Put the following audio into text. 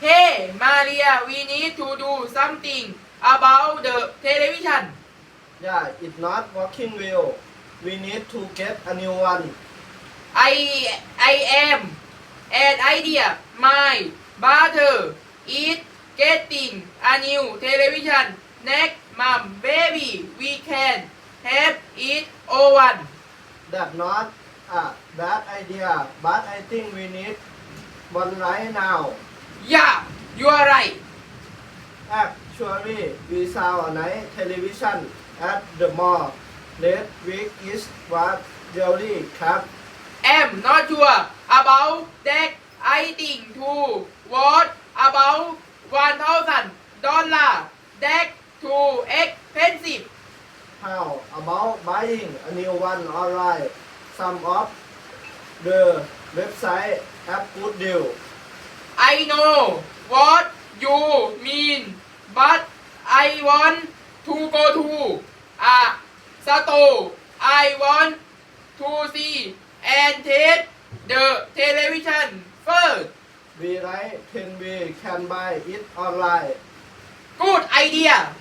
Hey Maria we need to do something about the television Yeah, it's not working well. We need to get a new one. I I am an idea my brother is getting a new television next month. baby we can have it all one That's not a bad idea, but I think we need one right now. Yeah you are right Actually, we saw a night television at the mall. Last week is was really crap. am not sure about that I think too what about one thousand dollar that too expensive How about buying a new one online? Some of the website have good deal. I know what you mean, but I want to go to uh, a store. I want to see and test the television first. We right 10 we can buy it online. Good idea.